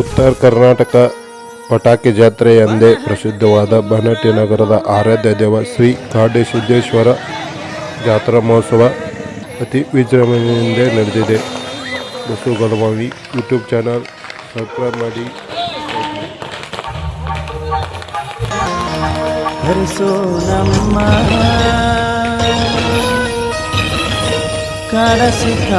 ಉತ್ತರ ಕರ್ನಾಟಕ ಪಟಾಕಿ ಜಾತ್ರೆ ಎಂದೇ ಪ್ರಸಿದ್ಧವಾದ ಬನಟಿ ನಗರದ ಆರಾಧ್ಯ ದೇವ ಶ್ರೀ ಕಾಡಸಿದ್ದೇಶ್ವರ ಜಾತ್ರಾ ಮಹೋತ್ಸವ ಅತಿ ವಿಜೃಂಭಣೆಯಿಂದ ನಡೆದಿದೆ. Basu Galamavi YouTube channel subscribe ಮಾಡಿ. ನಮ್ಮ ಕಾಡಸಿಕ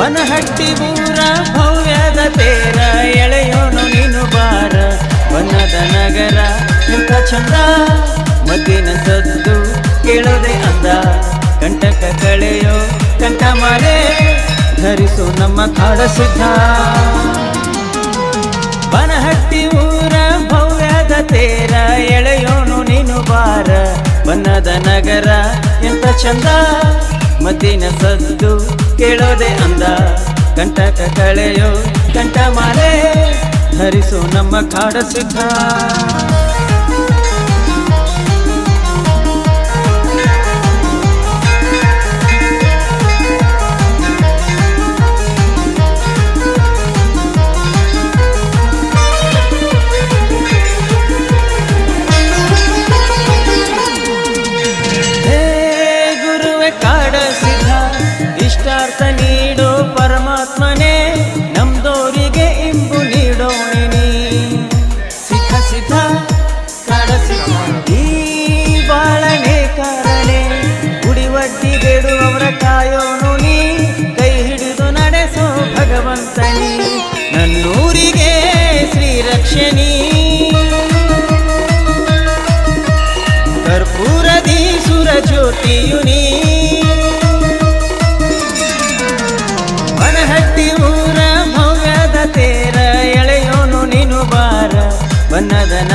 ಬನಹಟ್ಟಿ ಊರ ಭವ್ಯದ ತೇರ ಎಳೆಯೋನು ನೀನು ಬಾರ. ಬನ್ನದ ನಗರ ಇಂಥ ಚಂದ. ಮದ್ದಿನ ಸದ್ದು ಕೇಳೋದೆ ಅಂದ. ಕಂಟಕ ಕಳೆಯೋ ಕಂಠಮಾಲೆ ಧರಿಸು ನಮ್ಮ ಕಾಡ ಸಿದ್ಧ. ಬನಹಟ್ಟಿ ಊರ ಭವ್ಯದ ತೇರ ಎಳೆಯೋನು ನೀನು ಬಾರ. ಬನ್ನದ ನಗರ ಎಂತ ಚಂದ. ಮದ್ದಿನ ಸದ್ದು ಕೇಳೋದೆ ಅಂದ. ಕಂಟಕ ಕಳೆಯೋ ಕಂಠಮಾಲೆ ಹರಿಸೋ ನಮ್ಮ ಕಾಡ ಸಿದ್ಧ. ಇಷ್ಟಾರ್ಥ ನೀಡೋ ಪರಮಾತ್ಮನೇ, ನಮ್ದೋರಿಗೆ ಇಂಬು ನೀಡೋ ನೀ. ಸಿಖ ಸಿದ್ಧ ಕಡಸಿ ಈ ಬಾಳನೆ ಕಾರणे ಗುಡಿವಟ್ಟಿ ಬೇಡುವವರ ಕಾಯೋನು ನೀ, ಕೈ ಹಿಡಿದು ನಡೆಸೋ ಭಗವಂತನಿ. ನನ್ನೂರಿಗೆ ಶ್ರೀರಕ್ಷಣಿ. ಕರ್ಪೂರದಿ ಸುರ ಜ್ಯೋತಿಯುನಿ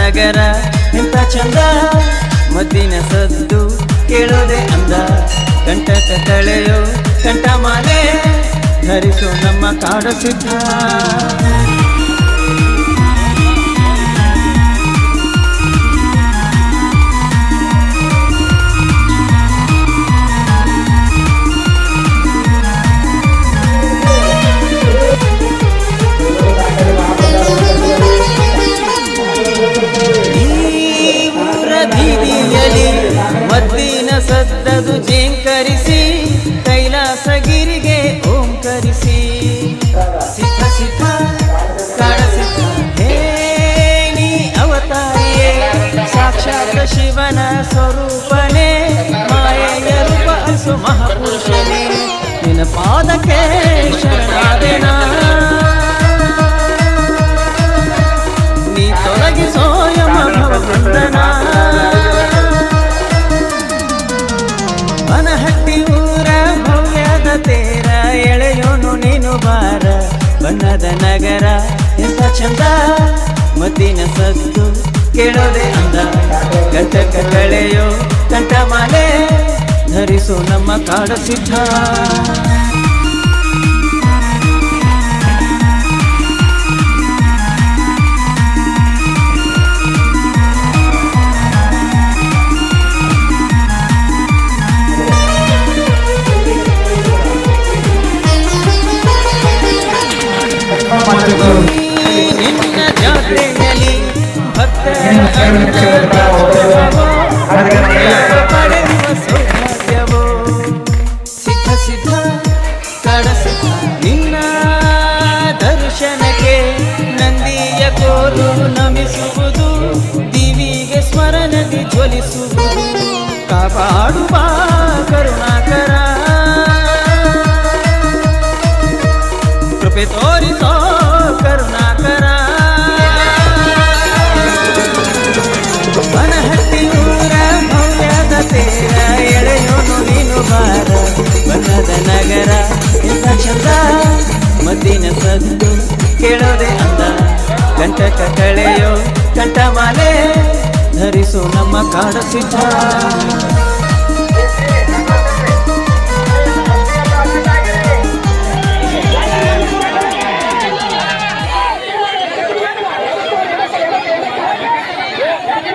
ನಗರ ಇಂಥ ಚಂದ. ಮದ್ದಿನ ಸದ್ದು ಕೇಳೋದೆ ಅಂದ. ಕಂಟಕ ಕಂಠ ಕಂಠಮಾಲೆ ಧರಿಸೋ ನಮ್ಮ ಕಾಡ ಸಿದ್ಧ ಸದ್ದದು ಜೇಂಕರಿಸಿ, ಕೈಲಾಸಗಿರಿಗೆ ಓಂಕರಿಸಿ. ಸಿದ್ಧ ಸಿದ್ಧ, ಕಾಡ ಸಿದ್ಧ. ಹೇ ನೀ ಅವತಾರಿಯೇ, ಸಾಕ್ಷಾತ್ ಶಿವನ ಸ್ವರೂಪನೇ, ಮಾಯೆಯ ರೂಪ ಸುಮಹಪುರುಷನೇ ನಿನ್ನ ಪಾದಕ್ಕೆ ಬಾರ ಬಣ್ಣದ ನಗರ, ಎಂತ ಚಂದ? ಮತ್ತಿನ ಸದ್ದು ಕೇಳೋದೆ ಅಂದ. ಕಟಕ ಕಳೆಯೋ ಕಂಠಮಾಲೆ, ಧರಿಸೋ ನಮ್ಮ ಕಾಡ ಸಿದ್ಧ. ಕೋಲು ನಮಿಸುವುದು ದಿವಿಗೆ ಸ್ಮರಣದಿ ಜ್ವಲಿಸುವುದು ಕಾಪಾಡುವ ಕರುಣಾಕರ. ಕೃಪೆ ತೋರಿಸೋ ಕರುಣಾಕರ. ಬನಹಟ್ಟಿ ಊರ ಭವ್ಯದ ತೇರ, ಎಳೆಯೋನು ನೀನು ಬಾರ. ಬಣ್ಣದ ನಗರ ಇಂಥ ಚಂದ. ಮದ್ದಿನ ಸದ್ದು ಕೇಳೋದೆ ಕಂಟಕ ಕಳೆಯೋ ಕಂಠಮಾಲೆ ಧರಿಸು ನಮ್ಮ ಕಾಡ ಸಿದ್ಧ